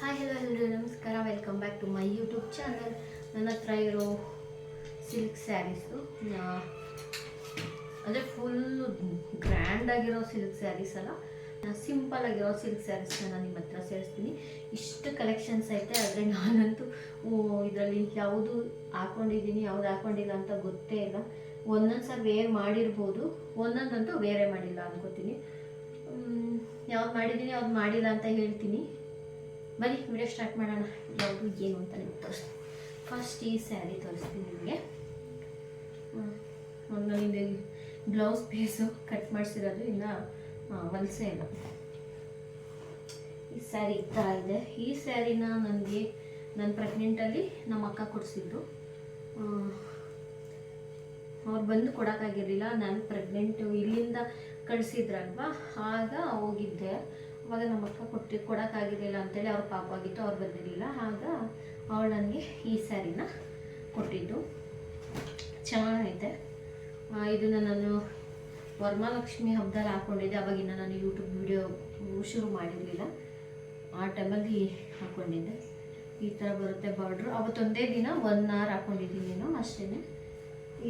Hi hello ಎಲ್ಲರೂ ನಮಸ್ಕಾರ. Welcome back to my YouTube channel ನನ್ನ ಹತ್ರ ಇರೋ ಸಿಲ್ಕ್ ಸ್ಯಾರೀಸು ಅಂದರೆ ಫುಲ್ಲು ಗ್ರ್ಯಾಂಡ್ ಆಗಿರೋ ಸಿಲ್ಕ್ ಸ್ಯಾರೀಸ್ ಅಲ್ಲ. ಸಿಂಪಲ್ ಆಗಿರೋ ಸಿಲ್ಕ್ ಸ್ಯಾರೀಸ್ನ ನಾನು ನಿಮ್ಮ ಹತ್ರ ಸೇರಿಸ್ತೀನಿ. ಇಷ್ಟು ಕಲೆಕ್ಷನ್ಸ್ ಐತೆ. ಆದರೆ ನಾನಂತೂ ಇದರಲ್ಲಿ ಯಾವುದು ಹಾಕೊಂಡಿದ್ದೀನಿ, ಯಾವುದು ಹಾಕೊಂಡಿಲ್ಲ ಅಂತ ಗೊತ್ತೇ ಇಲ್ಲ. ಒಂದೊಂದು ಸಲ ವೇರ್ ಮಾಡಿರ್ಬೋದು. ಒಂದೊಂದಂತೂ ವೇರೇ ಮಾಡಿಲ್ಲ ಅನ್ಕೋತೀನಿ. ಯಾವ್ದು ಮಾಡಿದ್ದೀನಿ, ಯಾವ್ದು ಮಾಡಿಲ್ಲ ಅಂತ ಹೇಳ್ತೀನಿ. ಬನ್ನಿ ವಿಡಿಯೋ ಸ್ಟಾರ್ಟ್ ಮಾಡೋಣ. ಯಾವುದು, ಏನು ಅಂತ ನಿಮ್ಗೆ ತೋರಿಸ್ತೀನಿ. ಫಸ್ಟ್ ಈ ಸ್ಯಾರಿ ತೋರಿಸ್ತೀನಿ ನಿಮಗೆ. ನನಗೆ ಬ್ಲೌಸ್ ಪೀಸು ಕಟ್ ಮಾಡಿಸಿರೋದು, ಇನ್ನು ವಲಸೆ ಇಲ್ಲ. ಈ ಸ್ಯಾರಿ ಈ ಥರ ಇದೆ. ಈ ಸ್ಯಾರಿನ ನನಗೆ ನನ್ನ ಪ್ರೆಗ್ನೆಂಟಲ್ಲಿ ನಮ್ಮ ಅಕ್ಕ ಕೊಡಿಸಿದ್ರು ಅವ್ರು ಬಂದು ಕೊಡೋಕ್ಕಾಗಿರಲಿಲ್ಲ. ನಾನು ಪ್ರೆಗ್ನೆಂಟು ಇಲ್ಲಿಂದ ಕಳಿಸಿದ್ರಲ್ವ? ಆಗ ಹೋಗಿದ್ದೆ. ಅವಾಗ ನಮ್ಮ ಅಕ್ಕ ಕೊಟ್ಟು ಕೊಡೋಕ್ಕಾಗಿರಲಿಲ್ಲ ಅಂತೇಳಿ ಅವ್ರ ಪಾಪ ಆಗಿತ್ತು, ಅವ್ರು ಬಂದಿರಲಿಲ್ಲ. ಆಗ ಅವಳು ನನಗೆ ಈ ಸ್ಯಾರಿನ ಕೊಟ್ಟಿದ್ದು. ಚೆನ್ನಾಗೈತೆ. ಇದನ್ನು ನಾನು ವರಮಹಾಲಕ್ಷ್ಮಿ ಹಬ್ಬದಲ್ಲಿ ಹಾಕ್ಕೊಂಡಿದ್ದೆ ಅವಾಗಿನ ನಾನು ಯೂಟ್ಯೂಬ್ ವಿಡಿಯೋ ಶುರು ಮಾಡಿರಲಿಲ್ಲ. ಆ ಟೈಮಲ್ಲಿ ಹಾಕ್ಕೊಂಡಿದ್ದೆ ಈ ಥರ ಬರುತ್ತೆ ಬಾರ್ಡ್ರು. ಅವತ್ತೊಂದೇ ದಿನ ಒನ್ ಅವರ್ ಹಾಕ್ಕೊಂಡಿದ್ದೀನಿ ನಾನು ಅಷ್ಟೇ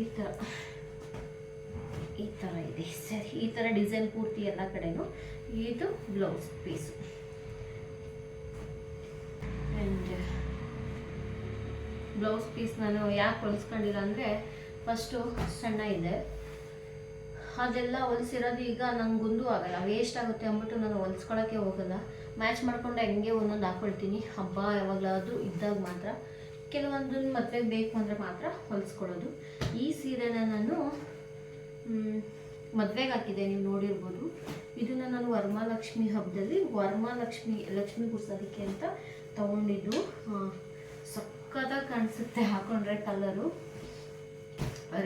ಈ ಥರ ಈ ಥರ ಇದೆ ಸರಿ ಈ ಥರ ಡಿಸೈನ್ ಪೂರ್ತಿ ಎಲ್ಲ ಕಡೆನೂ ಇದು blouse piece. And blouse piece ನಾನು ಯಾಕೆ ಹೊಲಿಸ್ಕೊಂಡಿಲ್ಲ ಅಂದರೆ ಫಸ್ಟು ಸಣ್ಣ ಇದೆ. ಅದೆಲ್ಲ ಹೊಲಿಸಿರೋದು ಈಗ ನಂಗೆ ಗುಂದು ಆಗಲ್ಲ ವೇಸ್ಟ್ ಆಗುತ್ತೆ ಅಂದ್ಬಿಟ್ಟು ನಾನು ಹೊಲಿಸ್ಕೊಳಕ್ಕೆ ಹೋಗಲ್ಲ. ಮ್ಯಾಚ್ ಮಾಡ್ಕೊಂಡು ಹೆಂಗೆ ಒಂದೊಂದು ಹಾಕ್ಕೊಳ್ತೀನಿ ಹಬ್ಬ ಯಾವಾಗಲಾದರೂ ಇದ್ದಾಗ ಮಾತ್ರ. ಕೆಲವೊಂದನ್ನು ಮದುವೆಗೆ ಬೇಕು ಅಂದರೆ ಮಾತ್ರ ಹೊಲಿಸ್ಕೊಳ್ಳೋದು ಈ ಸೀರೆನ ನಾನು ಮದುವೆಗೆ ಹಾಕಿದ್ದೆ, ನೀವು ನೋಡಿರ್ಬೋದು. ಇದನ್ನು ನಾನು ವರ್ಮಾಲಕ್ಷ್ಮಿ ಹಬ್ಬದಲ್ಲಿ ವರಮಹಾಲಕ್ಷ್ಮಿ ಲಕ್ಷ್ಮಿ ಗುಡ್ಸೋದಕ್ಕೆ ಅಂತ ತೊಗೊಂಡಿದ್ದು. ಸಕ್ಕತ್ತಾಗಿ ಕಾಣಿಸುತ್ತೆ ಹಾಕೊಂಡ್ರೆ ಕಲರು.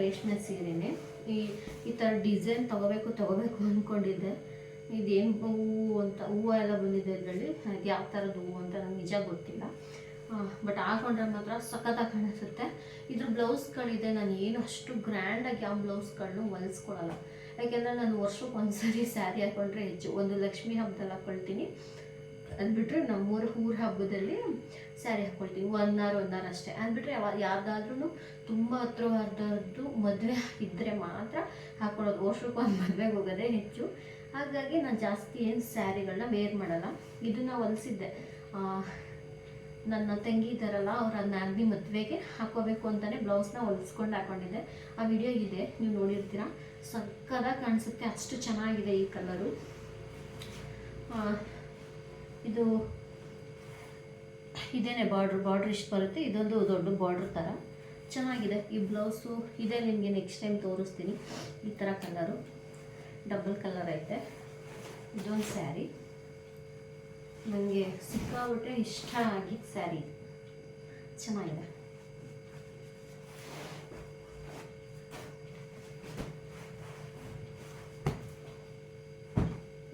ರೇಷ್ಮೆ ಸೀರೆನೆ. ಈ ಈ ಥರ ಡಿಸೈನ್ ತಗೋಬೇಕು ತಗೋಬೇಕು ಅಂದ್ಕೊಂಡಿದ್ದೆ ಇದೇನು ಹೂವು ಅಂತ, ಹೂವು ಎಲ್ಲ ಬಂದಿದೆ ಇದರಲ್ಲಿ. ಅದು ಯಾವ ಥರದ್ದು ಹೂವು ಅಂತ ನಂಗೆ ನಿಜ ಗೊತ್ತಿಲ್ಲ. ಬಟ್ ಹಾಕೊಂಡ್ರೆ ಮಾತ್ರ ಸಖತ್ತಾಗಿ ಕಾಣಿಸುತ್ತೆ. ಇದ್ರ ಬ್ಲೌಸ್ಗಳಿದೆ, ನಾನು ಏನು ಅಷ್ಟು ಗ್ರ್ಯಾಂಡಾಗಿ ಯಾವ ಬ್ಲೌಸ್ಗಳನ್ನೂ ಹೊಲಿಸ್ಕೊಳಲ್ಲ ಯಾಕೆಂದರೆ ನಾನು ವರ್ಷಕ್ಕೆ ಒಂದ್ಸರಿ ಸ್ಯಾರಿ ಹಾಕೊಂಡ್ರೆ ಹೆಚ್ಚು, ಒಂದು ಲಕ್ಷ್ಮಿ ಹಬ್ಬದಲ್ಲಿ ಹಾಕ್ಕೊಳ್ತೀನಿ ಅಂದ್ಬಿಟ್ರೆ ನಮ್ಮ ನಮ್ಮೂರ ಊರ ಹಬ್ಬದಲ್ಲಿ ಸ್ಯಾರಿ ಹಾಕ್ಕೊಳ್ತೀನಿ ಒನ್ ಅವರ್ ಅಷ್ಟೇ. ಅಂದ್ಬಿಟ್ರೆ ಯಾವ ಯಾವ್ದಾದ್ರೂ ತುಂಬ ಹತ್ರವಾದದ್ದು ಮದುವೆ ಇದ್ದರೆ ಮಾತ್ರ ಹಾಕ್ಕೊಳ್ಳೋದು ವರ್ಷಕ್ಕೆ ಒಂದು ಮದುವೆಗೆ ಹೋಗೋದೇ ಹೆಚ್ಚು. ಹಾಗಾಗಿ ನಾನು ಜಾಸ್ತಿ ಏನು ಸ್ಯಾರಿಗಳನ್ನ ವೇರ್ ಮಾಡಲ್ಲ. ಇದನ್ನು ಹೊಲಿಸಿದ್ದೆ. ನನ್ನ ತಂಗಿ ಇದ್ದಾರಲ್ಲ, ಅವ್ರ ನಾಲ್ನಿ ಮದುವೆಗೆ ಹಾಕೋಬೇಕು ಅಂತಲೇ ಬ್ಲೌಸ್ನ ಹೊಲಿಸ್ಕೊಂಡು ಹಾಕೊಂಡಿದ್ದೆ. ಆ ವಿಡಿಯೋ ಇದೆ, ನೀವು ನೋಡಿರ್ತೀರ? ಸಕ್ಕದಾಗಿ ಕಾಣಿಸುತ್ತೆ, ಅಷ್ಟು ಚೆನ್ನಾಗಿದೆ ಈ ಕಲರು. ಇದು ಇದೇನೆ ಬಾರ್ಡ್ರ್ ಬಾರ್ಡ್ರ್ ಇಷ್ಟು ಬರುತ್ತೆ, ಇದೊಂದು ದೊಡ್ಡ ಬಾರ್ಡ್ರ್ ಥರ ಚೆನ್ನಾಗಿದೆ, ಈ ಬ್ಲೌಸು ಇದೇ ನಿಮಗೆ ನೆಕ್ಸ್ಟ್ ಟೈಮ್ ತೋರಿಸ್ತೀನಿ, ಈ ಥರ ಕಲರು. ಡಬಲ್ ಕಲರ್ ಐತೆ. ಇದೊಂದು ಸ್ಯಾರಿ ನನಗೆ ಸಿಕ್ಕಾಬಿಟ್ಟೆ ಇಷ್ಟ ಆಗಿದ್ದ ಸ್ಯಾರಿ ಚೆನ್ನಾಗಿದೆ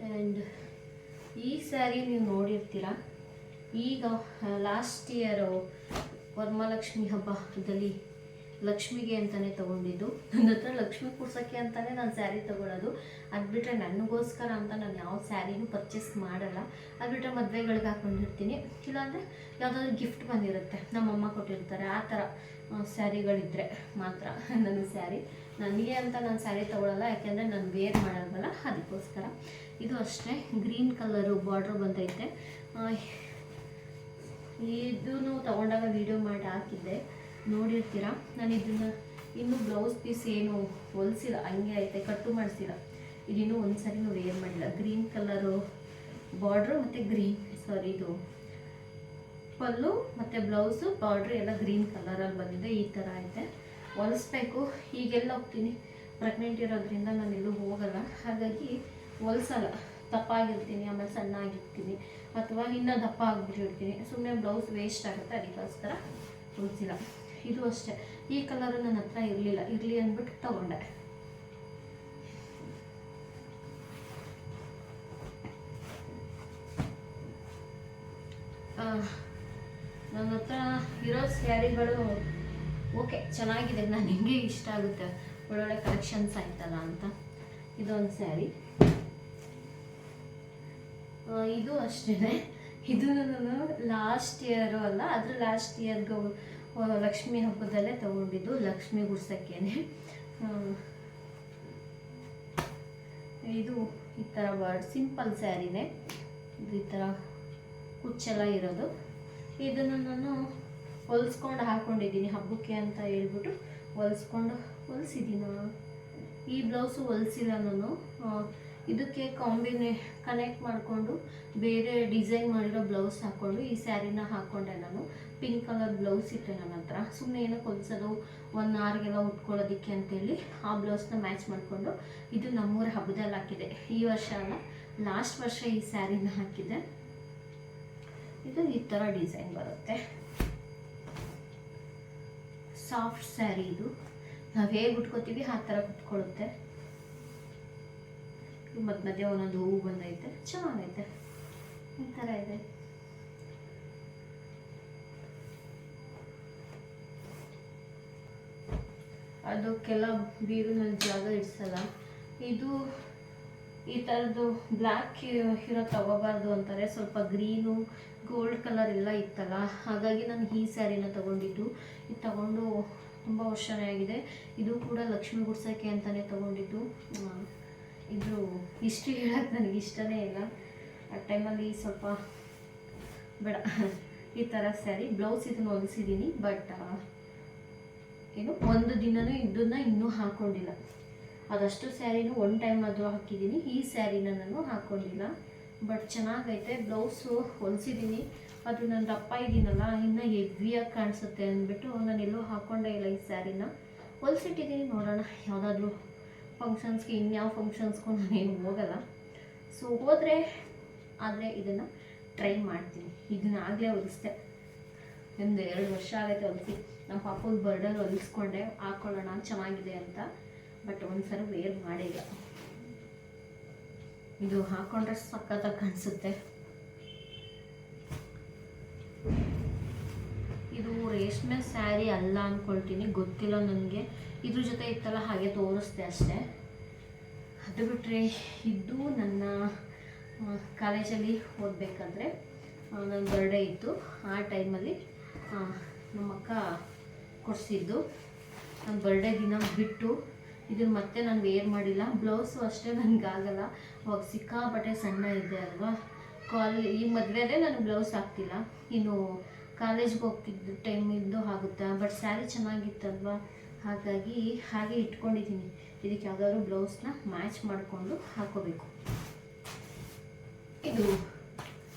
ಆ್ಯಂಡ್ ಈ ಸ್ಯಾರಿ ನೀವು ನೋಡಿರ್ತೀರ? ಈಗ ಲಾಸ್ಟ್ ಇಯರು ವರಮಹಾಲಕ್ಷ್ಮಿ ಹಬ್ಬದಲ್ಲಿ ಲಕ್ಷ್ಮಿಗೆ ಅಂತಲೇ ತೊಗೊಂಡಿದ್ದು. ನನ್ನ ಹತ್ರ ಲಕ್ಷ್ಮಿ ಕೂರ್ಸೋಕ್ಕೆ ಅಂತಲೇ ನಾನು ಸ್ಯಾರಿ ತಗೊಳ್ಳೋದು ಅದು ಬಿಟ್ಟರೆ ನನಗೋಸ್ಕರ ಅಂತ ನಾನು ಯಾವ ಸ್ಯಾರಿನೂ ಪರ್ಚೇಸ್ ಮಾಡಲ್ಲ. ಅದು ಬಿಟ್ಟರೆ ಮದುವೆಗಳಿಗೆ ಹಾಕೊಂಡಿರ್ತೀನಿ. ಇಲ್ಲಾಂದರೆ ಯಾವುದಾದ್ರು ಗಿಫ್ಟ್ ಬಂದಿರುತ್ತೆ. ನಮ್ಮಮ್ಮ ಕೊಟ್ಟಿರ್ತಾರೆ. ಆ ಥರ ಸ್ಯಾರಿಗಳಿದ್ದರೆ ಮಾತ್ರ ನನ್ನ ಸ್ಯಾರಿ ನನಗೆ ಅಂತ ನಾನು ಸ್ಯಾರಿ ತೊಗೊಳ್ಳಲ್ಲ ಯಾಕೆಂದರೆ ನಾನು ವೇರ್ ಮಾಡಲ್ವಲ್ಲ, ಅದಕ್ಕೋಸ್ಕರ. ಇದು ಅಷ್ಟೇ, ಗ್ರೀನ್ ಕಲರು ಬಾರ್ಡ್ರ್ ಬಂದೈತೆ ಇದನ್ನು ತಗೊಂಡಾಗ ವಿಡಿಯೋ ಮಾಡಿ ಹಾಕಿದ್ದೆ. ನೋಡಿರ್ತೀರ? ನಾನು ಇದನ್ನು ಇನ್ನೂ ಬ್ಲೌಸ್ ಪೀಸ್ ಏನು ಹೊಲಿಸಿಲ್ಲ, ಹಂಗೆ ಐತೆ ಕಟ್ಟು ಮಾಡಿಸಿಲ್ಲ. ಇದಿನ್ನೂ ಒಂದು ಸರಿನೂ ವೇರ್ ಮಾಡಿಲ್ಲ. ಗ್ರೀನ್ ಕಲರು ಬಾರ್ಡ್ರು ಮತ್ತು ಗ್ರೀನ್ ಸಾರಿ ಇದು ಪಲ್ಲು ಮತ್ತು ಬ್ಲೌಸು ಬಾರ್ಡ್ರು ಎಲ್ಲ ಗ್ರೀನ್ ಕಲರಲ್ಲಿ ಬಂದಿದೆ, ಈ ಥರ ಐತೆ. ಹೊಲಿಸ್ಬೇಕು, ಈಗೆಲ್ಲ ಹೋಗ್ತೀನಿ. ಪ್ರೆಗ್ನೆಂಟ್ ಇರೋದ್ರಿಂದ ನಾನು ಎಲ್ಲೂ ಹೋಗಲ್ಲ. ಹಾಗಾಗಿ ಹೊಲ್ಸಲ್ಲ ದಪ್ಪ ಆಗಿರ್ತೀನಿ ಆಮೇಲೆ ಸಣ್ಣಾಗಿರ್ತೀನಿ, ಅಥವಾ ಇನ್ನೂ ದಪ್ಪ ಆಗಿಬಿಟ್ಟಿರ್ತೀನಿ ಸುಮ್ಮನೆ ಬ್ಲೌಸ್ ವೇಸ್ಟ್ ಆಗುತ್ತೆ? ಅದಕ್ಕೋಸ್ಕರ ಹೊಲಿಸಿಲ್ಲ ಇದು ಅಷ್ಟೇ. ಈ ಕಲರು ನನ್ನ ಹತ್ರ ಇರಲಿಲ್ಲ. ಇರಲಿ ಅಂದ್ಬಿಟ್ಟು ತಗೊಂಡೆ. ನನ್ನ ಹತ್ರ ಇರೋ ಸ್ಯಾರಿಗಳು ಓಕೆ, ಚೆನ್ನಾಗಿದೆ. ನಾನು ಹಿಂಗೆ ಇಷ್ಟ ಆಗುತ್ತೆ? ಒಳ್ಳೊಳ್ಳೆ ಕಲೆಕ್ಷನ್ಸ್ ಆಯ್ತಲ್ಲ ಅಂತ. ಇದೊಂದು ಸ್ಯಾರಿ. ಇದು ಅಷ್ಟೇ ಇದು ನಾನು ಲಾಸ್ಟ್ ಇಯರು ಅಲ್ಲ, ಅದ್ರ ಲಾಸ್ಟ್ ಇಯರ್ಗೆ ಲಕ್ಷ್ಮಿ ಹಬ್ಬದಲ್ಲೇ ತಗೊಂಡಿದ್ದು, ಲಕ್ಷ್ಮಿ ಗುಡ್ಸಕ್ಕೇನೆ. ಇದು ಈ ಥರ ವರ್ಡ್ ಸಿಂಪಲ್ ಸ್ಯಾರಿನೇ ಇದು ಈ ಥರ ಕುಚ್ಚೆಲ್ಲ ಇರೋದು. ಇದನ್ನು ನಾನು ಹೊಲಿಸ್ಕೊಂಡು ಹಾಕ್ಕೊಂಡಿದ್ದೀನಿ ಹಬ್ಬಕ್ಕೆ ಅಂತ ಹೇಳ್ಬಿಟ್ಟು ಹೊಲಿಸ್ಕೊಂಡು, ಹೊಲಿಸಿದ್ದೀನಿ? ಈ ಬ್ಲೌಸು ಹೊಲಿಸಿಲ್ಲ ನಾನು. ಇದಕ್ಕೆ ಕಾಂಬಿನೇ ಕನೆಕ್ಟ್ ಮಾಡಿಕೊಂಡು ಬೇರೆ ಡಿಸೈನ್ ಮಾಡಿರೋ ಬ್ಲೌಸ್ ಹಾಕ್ಕೊಂಡು, ಈ ಸ್ಯಾರಿನ ಹಾಕ್ಕೊಂಡೆ ನಾನು. ಪಿಂಕ್ ಕಲರ್ ಬ್ಲೌಸ್ ಇಟ್ಟೆ ನನ್ನ ಹತ್ರ. ಸುಮ್ಮನೆ ಏನಕ್ಕೆ ಕೊಲ್ಸೋದು ಒಂದು ಆರ್ಗೆಲ್ಲ ಉಟ್ಕೊಳ್ಳೋದಕ್ಕೆ ಅಂತೇಳಿ ಆ ಬ್ಲೌಸ್ನ ಮ್ಯಾಚ್ ಮಾಡಿಕೊಂಡು ಇದು ನಮ್ಮೂರ ಹಬ್ಬದಲ್ಲಿ ಹಾಕಿದೆ. ಈ ವರ್ಷ ಅಲ್ಲ ಲಾಸ್ಟ್ ವರ್ಷ ಈ ಸ್ಯಾರಿನ ಹಾಕಿದೆ. ಇದು ಈ ಥರ ಡಿಸೈನ್ ಬರುತ್ತೆ. ಸಾಫ್ಟ್ ಸ್ಯಾರಿ ಇದು. ನಾವು ಹೇಗೆ ಉಟ್ಕೋತೀವಿ ಆ ಥರ ಕುತ್ಕೊಳ್ಳುತ್ತೆ ಮಧ್ಯ ಮಧ್ಯೆ ಒಂದೊಂದು ಹೂವು ಬಂದೈತೆ. ಚೆನ್ನಾಗೈತೆ. ಈ ಥರ ಇದೆ ಅದಕ್ಕೆಲ್ಲ ನನ್ನ ಜಾಗ ಇಡ್ಸಲ್ಲ. ಇದು ಈ ಥರದ್ದು ಬ್ಲ್ಯಾಕ್ ಇರೋ ತಗೋಬಾರ್ದು ಅಂತಾರೆ. ಸ್ವಲ್ಪ ಗ್ರೀನು, ಗೋಲ್ಡ್ ಕಲರ್ ಎಲ್ಲ ಇತ್ತಲ್ಲ. ಹಾಗಾಗಿ ನಾನು ಈ ಸ್ಯಾರಿನ ತಗೊಂಡಿದ್ದು. ಇದು ತಗೊಂಡು ತುಂಬ ವರ್ಷನೇ ಆಗಿದೆ. ಇದು ಕೂಡ ಲಕ್ಷ್ಮೀ ಗುಡ್ಸೋಕ್ಕೆ ಅಂತಲೇ ತಗೊಂಡಿದ್ದು. ಇದು ಹಿಸ್ಟ್ರಿ ಹೇಳೋಕ್ಕೆ ನನಗೆ ಇಷ್ಟನೇ ಇಲ್ಲ. ಆ ಟೈಮಲ್ಲಿ ಸ್ವಲ್ಪ ಬೇಡ. ಈ ಥರ ಸ್ಯಾರಿ ಬ್ಲೌಸ್ ಇದನ್ನು ಹೊಲಿಸಿದ್ದೀನಿ ಬಟ್ ಏನು, ಒಂದು ದಿನನೂ ಇದನ್ನ ಇನ್ನೂ ಹಾಕ್ಕೊಂಡಿಲ್ಲ ಅದಷ್ಟು ಸ್ಯಾರಿನೂ ಒನ್ ಟೈಮ್ ಆದರೂ ಹಾಕಿದ್ದೀನಿ ಈ ಸ್ಯಾರಿನ ನಾನು ಹಾಕ್ಕೊಂಡಿಲ್ಲ ಬಟ್ ಚೆನ್ನಾಗೈತೆ ಬ್ಲೌಸು ಹೊಲಿಸಿದ್ದೀನಿ ಅದು ನಾನು ದಪ್ಪ ಇದ್ದೀನಲ್ಲ ಇನ್ನೂ ಹೆವಿಯಾಗಿ ಕಾಣಿಸುತ್ತೆ ಅಂದ್ಬಿಟ್ಟು ನಾನು ಎಲ್ಲೂ ಹಾಕ್ಕೊಂಡೇ ಇಲ್ಲ ಈ ಸ್ಯಾರಿನ ಹೊಲಿಸಿಟ್ಟಿದ್ದೀನಿ ನೋಡೋಣ, ಯಾವುದಾದ್ರೂ ಫಂಕ್ಷನ್ಸ್ಗೆ ಇನ್ಯಾವ ಫಂಕ್ಷನ್ಸ್ಗೂ ನಾನೇನು ಹೋಗಲ್ಲ. ಸೊ ಹೋದರೆ ಆದರೆ ಇದನ್ನು ಟ್ರೈ ಮಾಡ್ತೀನಿ. ಇದನ್ನ ಆಗಲೇ ಹೊಲಿಸ್ದೆ. ಒಂದು ಎರಡು ವರ್ಷ ಆಗೈತೆ ಹೊಲಿಸಿ. ನಮ್ಮ ಪಾಪದ ಬರ್ಡರ್ ಹೊಲಿಸ್ಕೊಂಡೆ. ಹಾಕ್ಕೊಳ್ಳೋಣ ಚೆನ್ನಾಗಿದೆ ಅಂತ. ಬಟ್ ಒಂದ್ಸರಿ ವೇರ್ ಮಾಡಿಲ್ಲ. ಇದು ಹಾಕೊಂಡ್ರೆ ಸಖತ್ತಾಗಿ ಕಾಣಿಸುತ್ತೆ. ಇದು ರೇಷ್ಮೆ ಸ್ಯಾರಿ ಅಲ್ಲ ಅಂದ್ಕೊಳ್ತೀನಿ ಗೊತ್ತಿಲ್ಲ ನನಗೆ. ಇದ್ರ ಜೊತೆ ಇತ್ತಲ್ಲ, ಹಾಗೆ ತೋರಿಸ್ದೆ ಅಷ್ಟೇ. ಅದು ಬಿಟ್ಟರೆ ಇದ್ದು ನನ್ನ ಕಾಲೇಜಲ್ಲಿ ಓದಬೇಕಾದ್ರೆ ನನ್ನ ಬರ್ಡೇ ಇತ್ತು. ಆ ಟೈಮಲ್ಲಿ ನಮ್ಮಕ್ಕ ಕೊಡಿಸಿದ್ದು. ನನ್ನ ಬರ್ಡೇ ದಿನ ಬಿಟ್ಟು ಇದನ್ನು ಮತ್ತೆ ನಾನು ವೇರ್ ಮಾಡಿಲ್ಲ. ಬ್ಲೌಸು ಅಷ್ಟೇ ನನಗಾಗಲ್ಲ ಅವಾಗ ಸಿಕ್ಕಾಪಟ್ಟೆ ಸಣ್ಣ ಇದೆ ಅಲ್ವಾ? ಕಾಲ್, ಈ ಮದುವೆಯಲ್ಲೇ ನಾನು ಬ್ಲೌಸ್ ಹಾಕ್ತಿಲ್ಲ. ಇನ್ನು ಕಾಲೇಜ್ಗೆ ಹೋಗ್ತಿದ್ದು ಟೈಮಿಂದು ಆಗುತ್ತೆ? ಬಟ್ ಸ್ಯಾರಿ ಚೆನ್ನಾಗಿತ್ತಲ್ವಾ? ಹಾಗಾಗಿ ಹಾಗೆ ಇಟ್ಕೊಂಡಿದ್ದೀನಿ. ಇದಕ್ಕೆ ಯಾವುದಾದ್ರು ಬ್ಲೌಸ್ನ ಮ್ಯಾಚ್ ಮಾಡಿಕೊಂಡು ಹಾಕೋಬೇಕು. ಇದು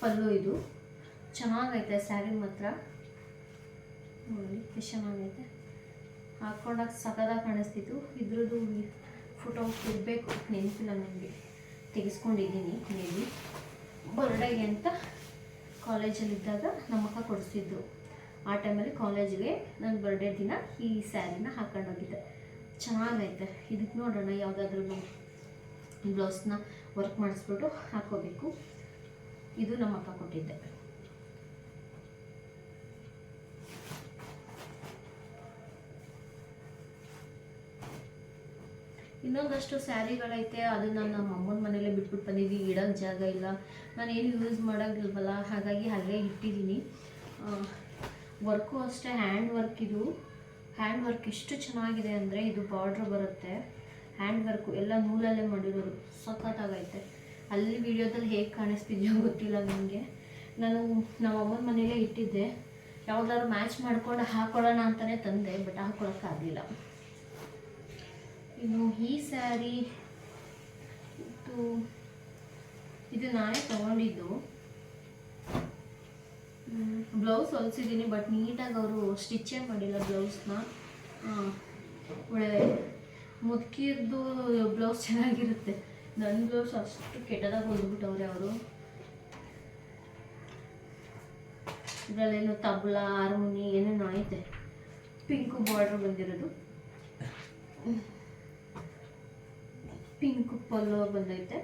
ಪಲ್ಲು ಇದು. ಚೆನ್ನಾಗೈತೆ, ಸ್ಯಾರಿ ಮಾತ್ರ. ನೋಡಿ, ಎಷ್ಟು ಚೆನ್ನಾಗೈತೆ. ಹಾಕೊಂಡಾಗ ಸಖತ್ತಾಗಿ ಕಾಣಿಸ್ತಿತ್ತು. ಇದ್ರದ್ದು ಫೋಟೋ ಇರಬೇಕು ನೆನಪಿಲ್ಲ ನನಗೆ. ತೆಗೆಸ್ಕೊಂಡಿದ್ದೀನಿ, ಮೇಬಿ. ಬರ್ಡೇಗೆ ಅಂತ ಕಾಲೇಜಲ್ಲಿದ್ದಾಗ ನಮ್ಮಕ್ಕ ಕೊಡಿಸಿದ್ರು ಆ ಟೈಮಲ್ಲಿ ಕಾಲೇಜಿಗೆ ನನ್ನ ಬರ್ಡೇ ದಿನ ಈ ಸ್ಯಾರಿನ ಹಾಕೊಂಡೋಗಿದ್ದೆ ಚೆನ್ನಾಗೈತೆ. ಇದಕ್ಕೆ ನೋಡೋಣ ಯಾವುದಾದ್ರೂ ಬ್ಲೌಸ್ನ ವರ್ಕ್ ಮಾಡಿಸ್ಬಿಟ್ಟು ಹಾಕೋಬೇಕು. ಇದು ನಮ್ಮ ಅಕ್ಕ ಕೊಟ್ಟಿದ್ದೆ. ಇನ್ನೊಂದಷ್ಟು ಸ್ಯಾರಿಗಳೈತೆ. ಅದನ್ನ ನಾನು ನಮ್ಮ ಅಮ್ಮನ ಮನೇಲೆ ಬಿಟ್ಬಿಟ್ಟು ಬಂದಿದ್ವಿ. ಇಡೋಕ್ಕೆ ಜಾಗ ಇಲ್ಲ. ನಾನು ಏನು ಯೂಸ್ ಮಾಡೋಂಗಿಲ್ವಲ್ಲ? ಹಾಗಾಗಿ ಅಲ್ಲೇ ಇಟ್ಟಿದ್ದೀನಿ. ವರ್ಕು ಅಷ್ಟೇ ಹ್ಯಾಂಡ್ ವರ್ಕ್ ಇದು. ಹ್ಯಾಂಡ್ ವರ್ಕ್ ಎಷ್ಟು ಚೆನ್ನಾಗಿದೆ ಅಂದರೆ ಇದು ಬಾರ್ಡ್ರ್ ಬರುತ್ತೆ. ಹ್ಯಾಂಡ್ ವರ್ಕು ಎಲ್ಲ ನೂಲಲ್ಲೇ ಮಾಡಿರೋದು ಸಖತ್ತಾಗೈತೆ. ಅಲ್ಲಿ ವಿಡಿಯೋದಲ್ಲಿ ಹೇಗೆ ಕಾಣಿಸ್ತಿದ್ಯೋ ಗೊತ್ತಿಲ್ಲ ನನಗೆ ನಾನು ನಮ್ಮ ಅಮ್ಮನ ಮನೇಲೇ ಇಟ್ಟಿದ್ದೆ. ಯಾವ್ದಾದ್ರು ಮ್ಯಾಚ್ ಮಾಡ್ಕೊಂಡು ಹಾಕೊಳ್ಳೋಣ ಅಂತಲೇ ತಂದೆ ಬಟ್ ಹಾಕೊಳ್ಳೋಕ್ಕಾಗಲಿಲ್ಲ ಇನ್ನು ಈ ಸ್ಯಾರಿ ಇದು ಇದು ನಾನೇ ತಗೊಂಡಿದ್ದು. ಬ್ಲೌಸ್ ಹೊಲಿಸಿದ್ದೀನಿ ಬಟ್ ನೀಟಾಗಿ ಅವರು ಸ್ಟಿಚ್ಚೇ ಮಾಡಿಲ್ಲ ಬ್ಲೌಸ್ನ. ಒಳ್ಳೆ ಮುದುಕಿದ್ದು ಬ್ಲೌಸ್ ಚೆನ್ನಾಗಿರುತ್ತೆ. ನನ್ನ ಬ್ಲೌಸ್ ಅಷ್ಟು ಕೆಟ್ಟದಾಗಿ ಹೊಲಿಬಿಟ್ಟವ್ರೆ ಅವರು. ಇದರಲ್ಲೇನು ತಬಲ, ಹಾರ್ಮೋನಿ, ಏನೇನು ಐತೆ. ಪಿಂಕು ಬಾರ್ಡ್ರ್ ಬಂದಿರೋದು. ಪಿಂಕ್ ಪಲ್ಲೋ ಬಂದೈತೆ.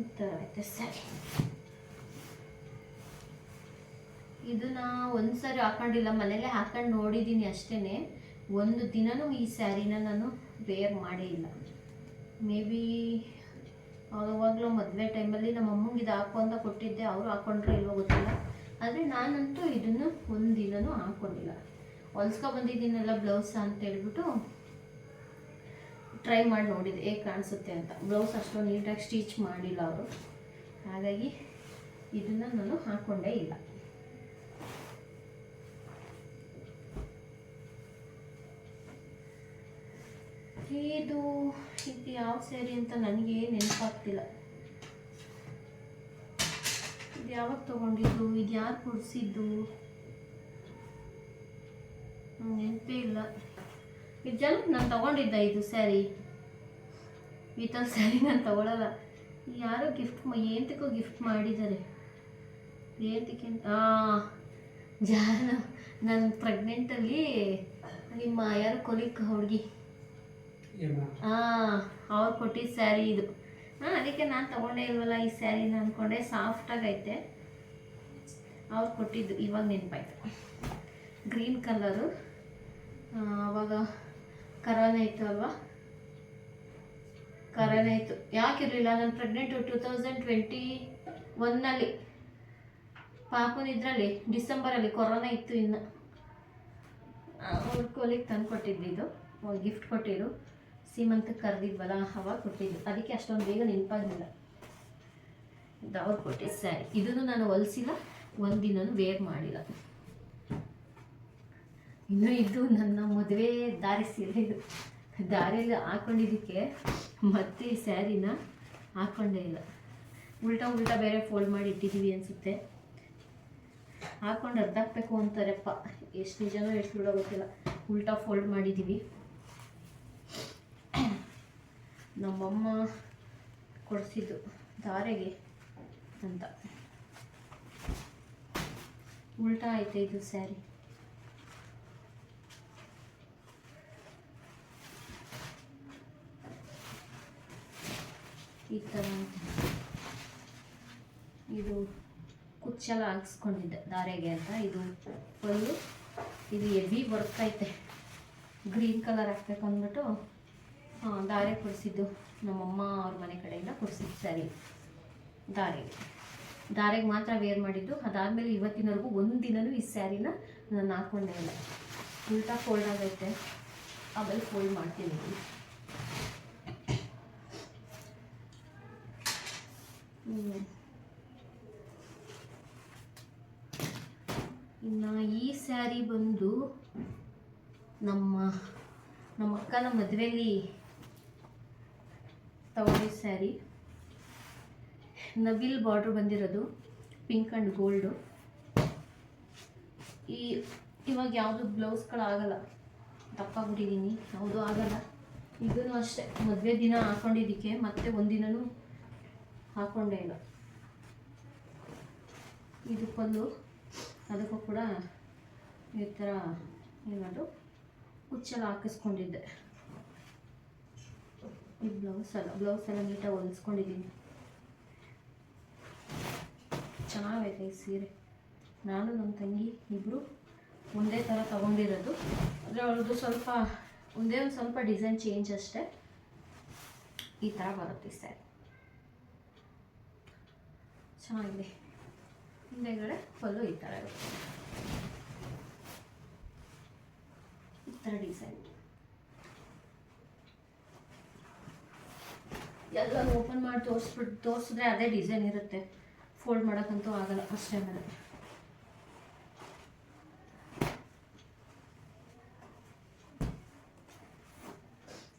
ಈ ಥರ ಐತೆ, ಸರಿ. ಇದನ್ನ ಒಂದ್ಸರಿ ಹಾಕೊಂಡಿಲ್ಲ ಮನೇಲೆ ಹಾಕೊಂಡು ನೋಡಿದ್ದೀನಿ ಅಷ್ಟೇ ಒಂದು ದಿನನೂ ಈ ಸ್ಯಾರಿನ ನಾನು ವೇರ್ ಮಾಡೇ ಇಲ್ಲ. ಮೇ ಬಿ ಅವಾಗಲೂ ಮದುವೆ ಟೈಮಲ್ಲಿ ನಮ್ಮ ಅಮ್ಮಂಗೆ ಇದು ಹಾಕು ಅಂತ ಕೊಟ್ಟಿದ್ದೆ, ಅವರು ಹಾಕೊಂಡ್ರೆ ಇಲ್ವೋ ಗೊತ್ತಿಲ್ಲ. ಆದರೆ ನಾನಂತೂ ಇದನ್ನು ಒಂದು ದಿನವೂ ಹಾಕ್ಕೊಂಡಿಲ್ಲ ಹೊಲ್ಸ್ಕೊ ಬಂದಿದ್ದೀನಲ್ಲ ಬ್ಲೌಸ್ ಅಂತ ಹೇಳ್ಬಿಟ್ಟು ಟ್ರೈ ಮಾಡಿ ನೋಡಿದೆ, ಹೇಗೆ ಕಾಣಿಸುತ್ತೆ ಅಂತ. ಬ್ಲೌಸ್ ಅಷ್ಟೊಂದು ನೀಟಾಗಿ ಸ್ಟಿಚ್ ಮಾಡಿಲ್ಲ ಅವರು. ಹಾಗಾಗಿ ಇದನ್ನು ನಾನು ಹಾಕ್ಕೊಂಡೇ ಇಲ್ಲ. ಇದು ಇದು ಯಾವ ಸ್ಯಾರಿ ಅಂತ ನನಗೆ ನೆನಪಾಗ್ತಿಲ್ಲ. ಇದು ಯಾವಾಗ ತಗೊಂಡಿದ್ದು, ಇದು ಯಾರು ಕೊಡಿಸಿದ್ದು? ನೆನಪೇ ಇಲ್ಲ. ಇದು ಜನ ನಾನು ತೊಗೊಂಡಿದ್ದೆ ಇದು ಸ್ಯಾರಿ ಈ ಥರ ಸ್ಯಾರಿ ನಾನು ತಗೊಳ್ಳಲ್ಲ ಯಾರೋ ಗಿಫ್ಟ್ ಏಂತಕ್ಕೋ ಗಿಫ್ಟ್ ಮಾಡಿದ್ದಾರೆ. ಏಂತಕ್ಕೆ ಹಾಂ ಜಾನ, ನಾನು ಪ್ರೆಗ್ನೆಂಟಲ್ಲಿ ನಿಮ್ಮ ಯಾರು ಕೊಲಿಕ್ ಹುಡುಗಿ. ಹಾಂ ಅವ್ರು ಕೊಟ್ಟಿದ್ದ ಸ್ಯಾರಿ ಇದು. ಹಾಂ, ಅದಕ್ಕೆ ನಾನು ತಗೊಂಡೇ ಇಲ್ವಲ್ಲ ಈ ಸ್ಯಾರಿನ ಅಂದ್ಕೊಂಡೆ ಸಾಫ್ಟಾಗೈತೆ ಅವ್ರು ಕೊಟ್ಟಿದ್ದು ಇವಾಗ ನೆನಪಾಯ್ತು. Green colour. ಅವಾಗ ಕರೋನಾ ಇತ್ತು ಅಲ್ವಾ? ಕರೋನಾ ಇತ್ತು. ಯಾಕಿರಲಿಲ್ಲ, ನಾನು ಪ್ರೆಗ್ನೆಂಟು ಟೂ ತೌಸಂಡ್ ಟ್ವೆಂಟಿ ಒನ್ನಲ್ಲಿ ಪಾಪನ ಇದರಲ್ಲಿ, ಡಿಸೆಂಬರಲ್ಲಿ ಕೊರೋನಾ ಇತ್ತು ಇನ್ನು. ಅವ್ರ ಕೋಲಿಗೆ ತಂದು ಕೊಟ್ಟಿದ್ದು ಇದು ಗಿಫ್ಟ್ ಕೊಟ್ಟಿರು. ಸೀಮಂತಕ್ಕೆ ಕರೆದಿದ್ವಲ್ಲ ಅವಾಗ ಕೊಟ್ಟಿದ್ವಿ ಅದಕ್ಕೆ ಅಷ್ಟೊಂದು ಬೇಗ ನೆನಪಾಗಲಿಲ್ಲ. ಇದು ಅವ್ರು ಕೊಟ್ಟಿದ್ದು ಸ್ಯಾರಿ ಇದನ್ನು ನಾನು ಹೊಲಿಸಿಲ್ಲ ಒಂದಿನೂ ವೇರ್ ಮಾಡಿಲ್ಲ. ಇನ್ನು ಇದು ನನ್ನ ಮದುವೆ ದಾರಿ ಸೀರೆ ಇದು. ದಾರಿಯಲ್ಲಿ ಹಾಕೊಂಡಿದ್ದಕ್ಕೆ ಮತ್ತೆ ಈ ಸ್ಯಾರಿನ ಹಾಕ್ಕೊಂಡೇ ಇಲ್ಲ. ಉಲ್ಟಾ ಉಲ್ಟಾ ಬೇರೆ ಫೋಲ್ಡ್ ಮಾಡಿ ಇಟ್ಟಿದ್ದೀವಿ ಅನಿಸುತ್ತೆ. ಹಾಕೊಂಡು ಅರ್ಧಾಕ್ಬೇಕು ಅಂತಾರೆಪ್ಪ ಎಷ್ಟು ನಿಜನೂ ಎಷ್ಟು ಬಿಡೋ ಗೊತ್ತಿಲ್ಲ. ಉಲ್ಟಾ ಫೋಲ್ಡ್ ಮಾಡಿದ್ದೀವಿ. ನಮ್ಮಮ್ಮ ಕೊಡಿಸಿದ್ದು ಧಾರೆಗೆ ಅಂತ. ಉಲ್ಟಾ ಆಯ್ತು ಇದು ಸ್ಯಾರಿ? ಈ ಥರ ಇದು ಕುಚ್ಚೆಲ್ಲ ಹಾಕ್ಸ್ಕೊಂಡಿದ್ದೆ ಧಾರೆಗೆ ಅಂತ. ಇದು ಒಂದು ಇದು ಎವಿ ವರ್ಕ್ ಐತೆ. ಗ್ರೀನ್ ಕಲರ್ ಹಾಕ್ಬೇಕು ಅಂದ್ಬಿಟ್ಟು ದಾರೆ ಕೊಡಿಸಿದ್ದು ನಮ್ಮಮ್ಮ ಅವ್ರ ಮನೆ ಕಡೆಯಿಂದ ಕೊಡಿಸಿದ್ದು. ಸ್ಯಾರಿ ದಾರೆಗೆ. ದಾರೆಗೆ ಮಾತ್ರ ವೇರ್ ಮಾಡಿದ್ದು. ಅದಾದಮೇಲೆ ಇವತ್ತಿನವರೆಗೂ ಒಂದು ದಿನವೂ ಈ ಸ್ಯಾರಿನ ನಾನು ಹಾಕ್ಕೊಂಡೇ ಇಲ್ಲ. ಉಲ್ಟಾ ಫೋಲ್ಡ್ ಆಗೈತೆ. ಆಮೇಲೆ ಫೋಲ್ಡ್ ಮಾಡ್ತೀನಿ. ಇನ್ನು ಈ ಸ್ಯಾರಿ ಬಂದು ನಮ್ಮ ನಮ್ಮ ಅಕ್ಕನ ಮದುವೆಯಲ್ಲಿ ತಗೊಂಡಿದ್ದ ಸ್ಯಾರಿ, ನವಿಲ್ ಬಾರ್ಡ್ರ್ ಬಂದಿರೋದು ಪಿಂಕ್ ಆ್ಯಂಡ್ ಗೋಲ್ಡು ಈ ಇವಾಗ ಯಾವುದು ಬ್ಲೌಸ್ಗಳಾಗಲ್ಲ ತಪ್ಪಾಗ್ಬಿಟ್ಟಿದ್ದೀನಿ ಯಾವುದು ಆಗಲ್ಲ. ಇದನ್ನು ಅಷ್ಟೇ. ಮದುವೆ ದಿನ ಹಾಕೊಂಡಿದ್ದಕ್ಕೆ ಮತ್ತೆ ಒಂದಿನನೂ ಹಾಕೊಂಡೇ ಇಲ್ಲ. ಇದಕ್ಕೊಂದು ಅದಕ್ಕೂ ಕೂಡ ಈ ಥರ ಏನಾದರೂ ಹುಚ್ಚೆಲ್ಲ ಹಾಕಿಸ್ಕೊಂಡಿದ್ದೆ. ಈ ಬ್ಲೌಸ್ ಅಲ್ಲ ಬ್ಲೌಸ್ ಎಲ್ಲ ನೀಟಾಗಿ ಹೊಲಿಸ್ಕೊಂಡಿದ್ದೀನಿ ಚೆನ್ನಾಗೈತೆ ಈ ಸೀರೆ. ನಾನು ನಮ್ಮ ತಂಗಿ ಇಬ್ಬರು ಒಂದೇ ಥರ ತಗೊಂಡಿರೋದು. ಅಂದರೆ ಅವ್ರದ್ದು ಸ್ವಲ್ಪ, ಒಂದೇ ಒಂದು ಸ್ವಲ್ಪ ಡಿಸೈನ್ ಚೇಂಜ್ ಅಷ್ಟೇ. ಈ ಥರ ಬರುತ್ತೆ ಸ್ಯಾರಿ ಚೆನ್ನಾಗಿದೆ. ಹಿಂದೆಗಡೆ ಫುಲ್ಲು ಈ ಥರ ಇರುತ್ತೆ. ಈ ಥರ ಡಿಸೈನ್ ಎಲ್ಲ ಓಪನ್ ಮಾಡಿ ತೋರಿಸ್ಬಿಟ್ಟು ತೋರಿಸಿದ್ರೆ ಅದೇ ಡಿಸೈನ್ ಇರುತ್ತೆ. ಫೋಲ್ಡ್ ಮಾಡೋಕ್ಕಂತೂ ಆಗಲ್ಲ, ಅಷ್ಟೇ ಮೇಲೆ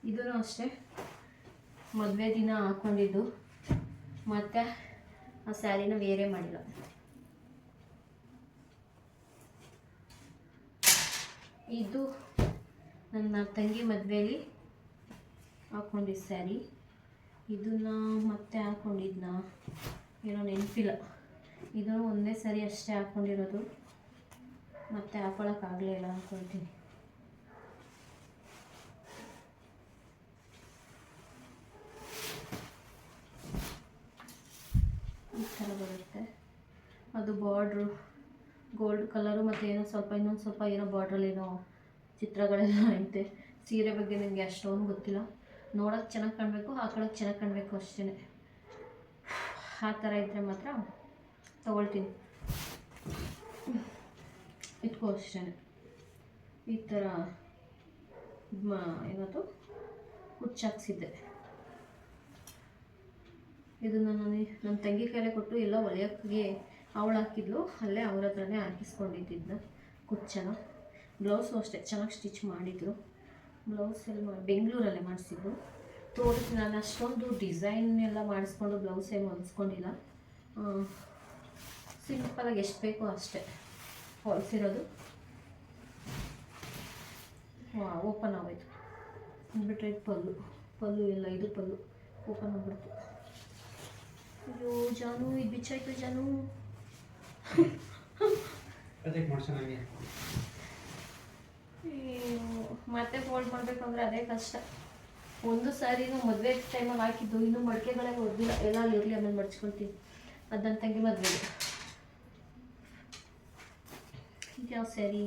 ಇದೂ ಅಷ್ಟೇ. ಮದುವೆ ದಿನ ಹಾಕ್ಕೊಂಡಿದ್ದು ಮತ್ತು ಆ ಸ್ಯಾರಿನ ಬೇರೆ ಮಾಡಿಲ್ಲ. ಇದು ನನ್ನ ತಂಗಿ ಮದುವೆಯಲ್ಲಿ ಹಾಕ್ಕೊಂಡಿದ್ದ ಸ್ಯಾರಿ ಇದನ್ನ ಮತ್ತೆ ಹಾಕ್ಕೊಂಡಿದ್ನ ಏನೋ ನೆನಪಿಲ್ಲ. ಇದು ಒಂದೇ ಸರಿ ಅಷ್ಟೇ ಹಾಕ್ಕೊಂಡಿರೋದು ಮತ್ತೆ ಹಾಕೊಳಕ್ಕಾಗಲಿಲ್ಲ ಅಂದ್ಕೊಳ್ತೀನಿ ಈ ಥರ ಬರುತ್ತೆ. ಅದು ಬಾರ್ಡ್ರು ಗೋಲ್ಡ್ ಕಲರು ಮತ್ತು ಏನೋ ಸ್ವಲ್ಪ ಇನ್ನೊಂದು ಸ್ವಲ್ಪ ಏನೋ ಬಾರ್ಡ್ರಲ್ಲಿ ಏನೋ ಚಿತ್ರಗಳೆಲ್ಲ ಐತೆ. ಸೀರೆ ಬಗ್ಗೆ ನನಗೆ ಅಷ್ಟೊಂದು ಗೊತ್ತಿಲ್ಲ. ನೋಡೋಕೆ ಚೆನ್ನಾಗಿ ಕಾಣಬೇಕು ಹಾಕೊಳ್ಳೋಕೆ ಚೆನ್ನಾಗಿ ಕಾಣಬೇಕು ಅಷ್ಟೇ ಆ ಥರ ಇದ್ದರೆ ಮಾತ್ರ ತೊಗೊಳ್ತೀನಿ. ಇದಕ್ಕೂ ಅಷ್ಟೇ ಈ ಥರ ಮಾ ಏನದು ಹುಚ್ಚಾಕ್ಸಿದ್ದೆ ಇದನ್ನು ನಾನು ನನ್ನ ತಂಗಿ ಕೈಲೇ ಕೊಟ್ಟು ಎಲ್ಲ ಒಲೆಯೋಕ್ಕೆ ಅವಳು ಹಾಕಿದ್ಲು, ಅಲ್ಲೇ ಅವ್ರ ಹತ್ರನೇ ಹಾಕಿಸ್ಕೊಂಡಿದ್ದಿದ್ದ ಕುಚ್ಚನ. ಬ್ಲೌಸು ಅಷ್ಟೇ, ಚೆನ್ನಾಗಿ ಸ್ಟಿಚ್ ಮಾಡಿದ್ರು ಬ್ಲೌಸ್ ಎಲ್ಲ ಮಾಡಿ ಬೆಂಗಳೂರಲ್ಲೇ ಮಾಡಿಸಿದ್ದು. ತೋರಿಸಿ ನಾನು ಅಷ್ಟೊಂದು ಡಿಸೈನ್ ಎಲ್ಲ ಮಾಡಿಸ್ಕೊಂಡು ಬ್ಲೌಸ್ ಏನು ಹೊಲಿಸ್ಕೊಂಡಿಲ್ಲ. ಸಿಂಪಲಾಗಿ ಎಷ್ಟು ಬೇಕೋ ಅಷ್ಟೇ ಹೊಲಿಸಿರೋದು. ಓಪನ್ ಆಗೋಯ್ತು. ಅಂದ್ಬಿಟ್ರೆ ಪಲ್ಲು ಪಲ್ಲು ಇಲ್ಲ, ಇದು ಪಲ್ಲು. ಓಪನ್ ಆಗ್ಬಿಡ್ತು. ಅಯ್ಯೋ, ಜಾನು, ಇದು ಬಿಚ್ಚಾಯ್ತು, ಜಾನು. ಅದಕ್ಕೆ ಮಾಡ್ಸೋಣ ಮತ್ತೆ ಫೋಲ್ಡ್ ಮಾಡಬೇಕಂದ್ರೆ ಅದೇ ಕಷ್ಟ. ಒಂದು ಸಾರಿನೂ ಮದುವೆ ಟೈಮಲ್ಲಿ ಹಾಕಿದ್ದು ಇನ್ನೂ ಮಡಿಕೆಗಳೇ ಹೊಡೆದಿಲ್ಲ ಎಲ್ಲ ಅಲ್ಲಿ ಇರಲಿ, ಆಮೇಲೆ ಮಡ್ಚ್ಕೊಳ್ತೀನಿ ಅದು ನನ್ನ ತಂಗಿ ಮದುವೆಗೆ. ಇದ್ಯಾವ ಸ್ಯಾರಿ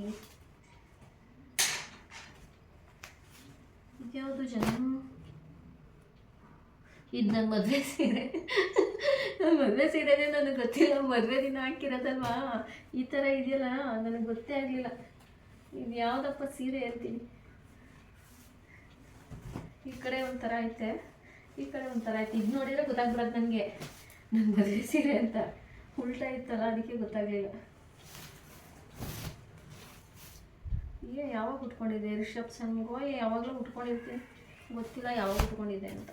ಇದ್ಯಾವುದು ಜನ ಇದು ನನ್ನ ಮದುವೆ ಸೀರೆ. ನನ್ನ ಮದುವೆ ಸೀರೆನೇ ನನಗೆ ಗೊತ್ತಿಲ್ಲ. ಮದುವೆ ದಿನ ಹಾಕಿರೋದಲ್ವಾ? ಈ ಥರ ಇದೆಯಲ್ಲ? ನನಗೆ ಗೊತ್ತೇ ಆಗಲಿಲ್ಲ. ಇದು ಯಾವುದಪ್ಪ ಸೀರೆ ಅಂತೀನಿ? ಈ ಕಡೆ ಒಂಥರ ಐತೆ, ಈ ಕಡೆ ಒಂಥರ ಐತೆ. ಇದು ನೋಡಿದ್ರೆ ಗೊತ್ತಾಗ್ಬಾರ್ದು ನನಗೆ ನನ್ನ ಮದುವೆ ಸೀರೆ ಅಂತ. ಉಲ್ಟಾ ಇತ್ತಲ್ಲ, ಅದಕ್ಕೆ ಗೊತ್ತಾಗಲಿಲ್ಲ. ಏ, ಯಾವಾಗ ಉಟ್ಕೊಂಡಿದ್ದೆ? ರಿಸೆಪ್ಷನ್ಗೋ ಯಾವಾಗಲೂ ಉಟ್ಕೊಂಡಿರ್ತೀನಿ ಗೊತ್ತಿಲ್ಲ ಯಾವಾಗ ಉಟ್ಕೊಂಡಿದ್ದೆ ಅಂತ.